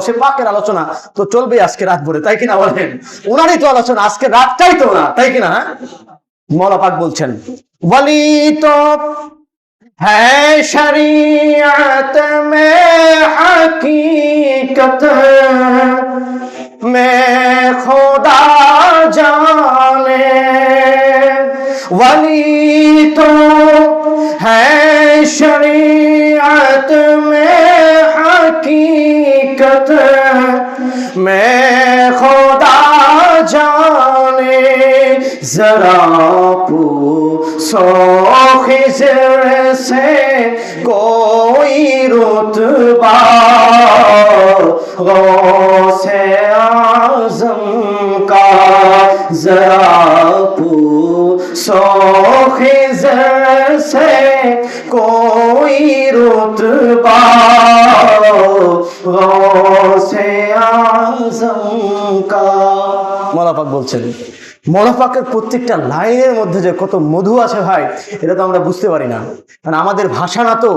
সে পাকের আলোচনা তো চলবে আজকে রাত ভরে, তাই কিনা বলেন? ওনারই তো আলোচনা, আজকে রাতটাই তো না তাই কিনা? হ্যাঁ? মলা পাক বলছেন বলি তো হ্যাঁ শরিয়াত মে হাকি میں خدا جانے، ذرا سو خزر سے کوئی رتبہ؟ غوث اعظم کا ذرا سو خزر سے کوئی رتبہ؟ মলাপাক বলছেন, মলাপাকের প্রত্যেকটা লাইনের মধ্যে যে কত মধু আছে ভাই, এটা তো আমরা বুঝতে পারি না। কারণ আমাদের ভাষা না তো,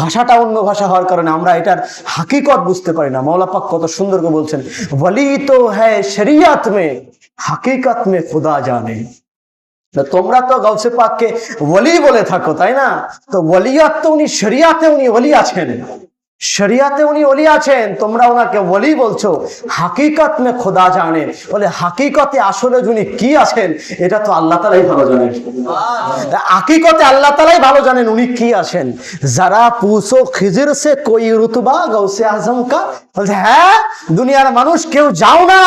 ভাষাটা অন্য ভাষা হওয়ার কারণে আমরা এটার হাকিকত বুঝতে পারি না। মৌলাপাক কত সুন্দর করে বলছেন বলি তো হ্যাঁ শরিয়াত মে, হাকিকত মে খুদা জানে। তোমরা তো গৌসে পাককে ওলি বলে থাকো, তাই না? তো ওলিয়াত তো উনি শরিয়াতে উনি ওলি আছেন। শরিয়াতে উনি ওলি আছেন, তোমরা ওনাকে ওলি বলছো। হাকিকত মে খোদা জানেন বলে, হাকিকতে আসলে যিনি কি আছেন, এটা তো আল্লাহ তালাই ভালো জানেন। হাকিকতে আল্লাহ তালাই ভালো জানেন উনি কি আছেন। যারা পুষো খিজির সে কই রুতবা গৌসে আজম কা। বলছে হ্যাঁ দুনিয়ার মানুষ কেউ যাও না।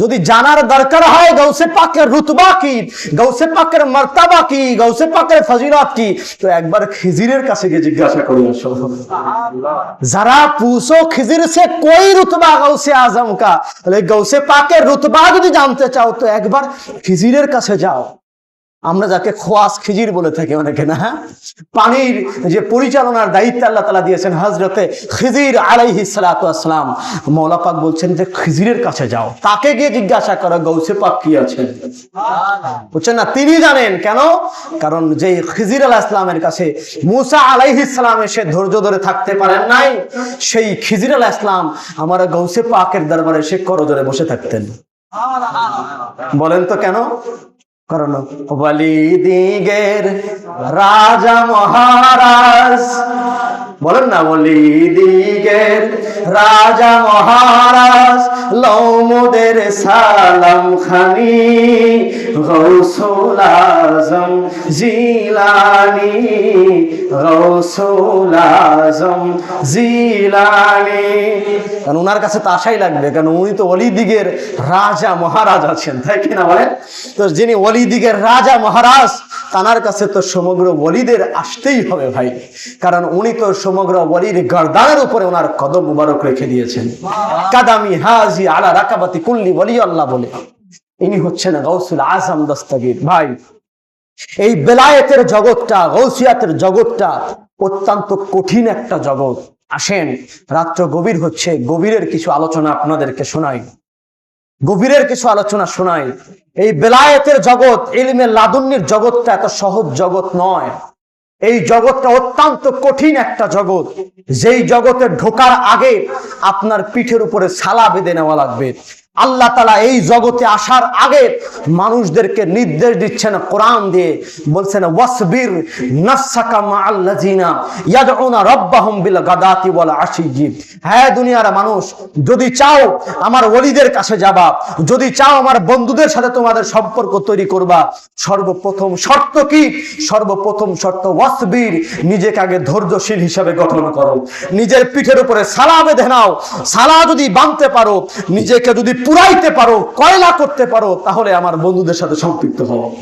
যদি জানার দরকার হয় গৌসে পাকের রুতবা কি গৌসে পাকের মর্তাবা কি গৌসে পাকের ফজিলত কি, তো একবার খিজিরের কাছে গিয়ে জিজ্ঞাসা করি আসো যারা পুষো খিজির সে কই রুতবা গৌসে আজম কা বলে গৌসে পাকের রুতবা যদি জানতে চাও তো একবার খিজিরের কাছে যাও আমরা যাকে খোয়াস খিজির বলে থাকি অনেকে, না? পানির যে পরিচালনার দায়িত্ব আল্লাহ তালা দিয়েছেন হজরতে খিজির আলাইহি সালাম মৌলা পাক বলছেন যে, খিজিরের কাছে যাও। তাকে গিয়ে জিজ্ঞাসা করো, গৌসে পাক কি আছেন বুঝছেন না? তিনি জানেন কেন? কারণ যে খিজির আলাহ ইসলামের কাছে মুসা আলাইহি সালাম এসে ধৈর্য ধরে থাকতে পারেন নাই, সেই খিজির আলাহ ইসলাম আমার গৌসে পাকের দরবারে সে করজরে বসে থাকতেন। বলেন তো কেন? কারণ বলিদিগের রাজা মহারাজ বলেন না বলি দিগের রাজা মহারাজ লৌমুদের সালাম খানি গৌসুল জিলানি জিলানি কারণ ওনার কাছে তো আশাই লাগবে, কারণ উনি তো অলিদিগের রাজা, মহারাজ আছেন, তাই কিনা বলেন? তো যিনি অলিদিগের রাজা, মহারাজ, তানার কাছে তো সমগ্র বলিদের আসতেই হবে ভাই। কারণ উনি তো সমগ্র ওলির গর্দানের উপরে ওনার কদম মুবারক রেখে দিয়েছেন। কাদামি হাজি আলা রাকাবাতি কুল্লি বলি আল্লাহ বলে। ইনি হচ্ছেন গৌসুল আজম দস্তগীর। ভাই, এই বেলায়েতের জগৎটা গৌসিয়াতের জগৎটা অত্যন্ত কঠিন একটা জগৎ। আসেন, রাত্র গভীর হচ্ছে, গভীরের কিছু আলোচনা আপনাদেরকে শোনাই। গভীরের কিছু আলোচনা শোনাই। এই বেলায়েতের জগৎ ইলমের লাদুন্নির জগৎটা এত সহজ জগৎ নয়। এই জগৎটা অত্যন্ত কঠিন একটা জগৎ। যেই জগতে ঢোকার আগে আপনার পিঠের উপরে সালা বেঁধে নেওয়া লাগবে। আল্লাহ তালা এই জগতে আসার আগে মানুষদেরকে নির্দেশ দিচ্ছেন কোরআন দিয়ে। বলছেন, ওয়াসবির হ্যাঁ মানুষ, যদি চাও আমার কাছে যাবা, যদি চাও আমার বন্ধুদের সাথে তোমাদের সম্পর্ক তৈরি করবা, সর্বপ্রথম শর্ত কি? সর্বপ্রথম শর্ত, ওয়াসবির, নিজেকে আগে ধৈর্যশীল হিসাবে গঠন করো। নিজের পিঠের উপরে সালা বেঁধে নাও। সালা যদি বাঁধতে পারো, নিজেকে যদি পুরাইতে পারো, কয়লা করতে পারো, তাহলে আমার বন্ধুদের সাথে সম্পৃক্ত হও।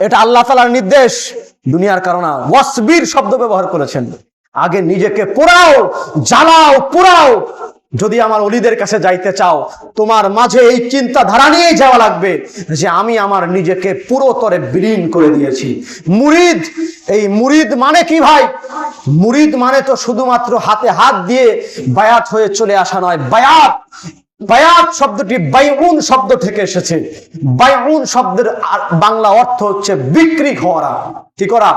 এটা আল্লাহ তালার নির্দেশ। দুনিয়ার কারণা ওয়াসবির শব্দ ব্যবহার করেছেন। আগে নিজেকে পোড়াও, জ্বালাও, পোড়াও। যদি আমার অলিদের কাছে যাইতে চাও, তোমার মাঝে এই চিন্তা ধারা নিয়েই যাওয়া লাগবে যে আমি আমার নিজেকে পুরো পুরোতরে বিলীন করে দিয়েছি। মুরিদ, এই মুরিদ মানে কি ভাই? মুরিদ মানে তো শুধুমাত্র হাতে হাত দিয়ে বায়াত হয়ে চলে আসা নয়, বায়াত। বায়াত শব্দটি বাইউন শব্দ থেকে এসেছে। বাইউন শব্দের বাংলা অর্থ হচ্ছে বিক্রি করা। কি করা?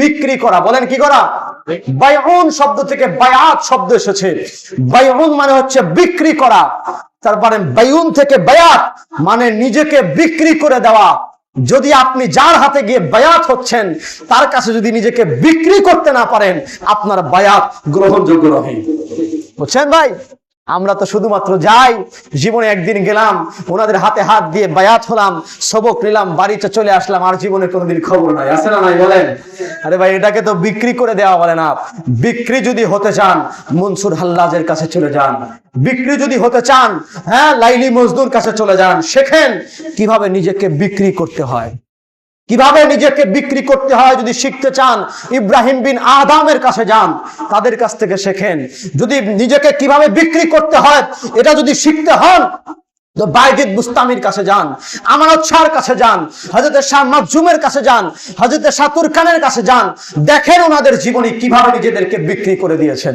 বিক্রি করা। বলেন কি করা? বায়উন শব্দ থেকে বায়াত শব্দ এসেছে। বায়উন মানে হচ্ছে বিক্রি করা। তারপরে বায়ুন থেকে বায়াত মানে নিজেকে বিক্রি করে দেওয়া। যদি আপনি যার হাতে গিয়ে বায়াত হচ্ছেন, তার কাছে যদি নিজেকে বিক্রি করতে না পারেন, আপনার বায়াত গ্রহণযোগ্য নহে। বুঝছেন ভাই? আমরা তো শুধুমাত্র যাই, জীবনে একদিন গেলাম, ওনাদের হাতে হাত দিয়ে বায়াত হলাম, সবক নিলাম, বাড়িতে চলে আসলাম, আর জীবনে কোনোদিন খবর নাই। আছে না নাই, বলেন? আরে ভাই, এটাকে তো বিক্রি করে দেওয়া বলে না। বিক্রি যদি হতে চান, মনসুর হাল্লাজের কাছে চলে যান। বিক্রি যদি হতে চান হ্যাঁ লাইলি মজদুর কাছে চলে যান। শেখেন কীভাবে নিজেকে বিক্রি করতে হয়। কীভাবে নিজেকে বিক্রি করতে হয় যদি শিখতে চান, ইব্রাহিম বিন আদামের কাছে যান, তাদের কাছ থেকে শেখেন। যদি নিজেকে কীভাবে বিক্রি করতে হয়, এটা যদি শিখতে হন কাছে যান, আমানত কাছে যান হজরত শাহ কাছে যান হজরত সাতুর খানের কাছে যান, দেখেন ওনাদের জীবনী কীভাবে নিজেদেরকে বিক্রি করে দিয়েছেন।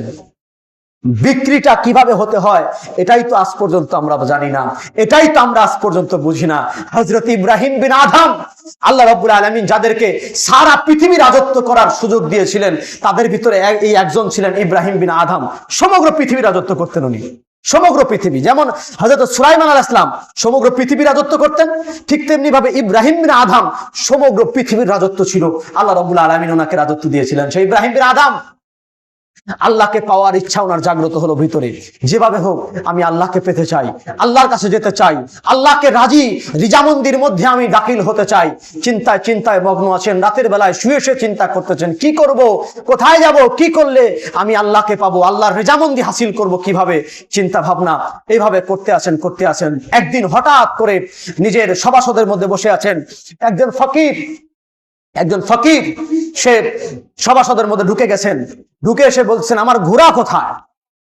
বিক্রিটা কীভাবে হতে হয়, এটাই তো আজ পর্যন্ত আমরা জানি না। এটাই তো আমরা আজ পর্যন্ত বুঝি না। হজরত ইব্রাহিম বিন আদম, আল্লাহ রব্বুল আলমিন যাদেরকে সারা পৃথিবী রাজত্ব করার সুযোগ দিয়েছিলেন, তাদের ভিতরে এই একজন ছিলেন ইব্রাহিম বিন আদম। সমগ্র পৃথিবী রাজত্ব করতেন উনি। সমগ্র পৃথিবী, যেমন হজরত সুলাইমান আল ইসলাম সমগ্র পৃথিবী রাজত্ব করতেন, ঠিক তেমনি ভাবে ইব্রাহিম বিন আদম সমগ্র পৃথিবীর রাজত্ব ছিল। আল্লাহ রব্বুল আলমিন ওনাকে রাজত্ব দিয়েছিলেন। সেই ইব্রাহিম বিন আদম আল্লাহকে পাওয়ার ইচ্ছা ওনার জাগ্রত হলো ভিতরে। যেভাবে হোক, আমি আল্লাহকে পেতে চাই, আল্লাহর কাছে যেতে চাই, আল্লাহকে রাজি, রিজামন্দির মধ্যে আমি দাখিল হতে চাই। চিন্তায় চিন্তায় মগ্ন আছেন, রাতের বেলায় শুয়ে শুয়ে চিন্তা করতেছেন, কি করব, কোথায় যাব, কি করলে আমি আল্লাহকে পাবো, আল্লাহর রেজামন্দি হাসিল করব কীভাবে? চিন্তা ভাবনা, এইভাবে করতে আছেন করতে আছেন। একদিন হঠাৎ করে নিজের সভাসদের মধ্যে বসে আছেন। একজন ফকির একজন ফকির, সে সভাসদের মধ্যে ঢুকে গেছেন। ঢুকে এসে বলছেন, আমার ঘোড়া কোথায়?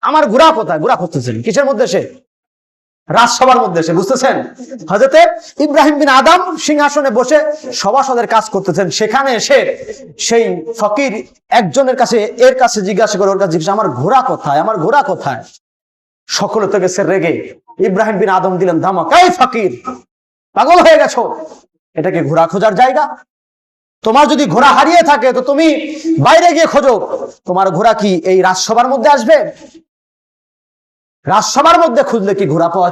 আমার ঘোড়া কোথায়? ঘোড়া করতেছেন কিসের মধ্যে সে? রাজসভার মধ্যে সে, বুঝতেছেন? হজরতে ইব্রাহিম বিন আদম সিংহাসনে বসে সভাসদের কাজ করতেছেন। সেখানে এসে সেই ফকির একজনের কাছে, এর কাছে জিজ্ঞাসা করে, ওর কাছে জিজ্ঞাসা, আমার ঘোড়া কোথায়? আমার ঘোড়া কোথায়? সকলে তো গেছে রেগে। ইব্রাহিম বিন আদম দিলেন ধামা কাই ফকির, পাগল হয়ে গেছো? এটা কি ঘোড়া খোঁজার জায়গা তোমার যদি ঘোড়া হারিয়ে থাকে, তো তুমি বাইরে গিয়ে খোঁজো। তোমার ঘোড়া কি এই রাজসভার মধ্যে আসবে? রাজসভার মধ্যে খুঁজলে কি ঘোড়া পাওয়া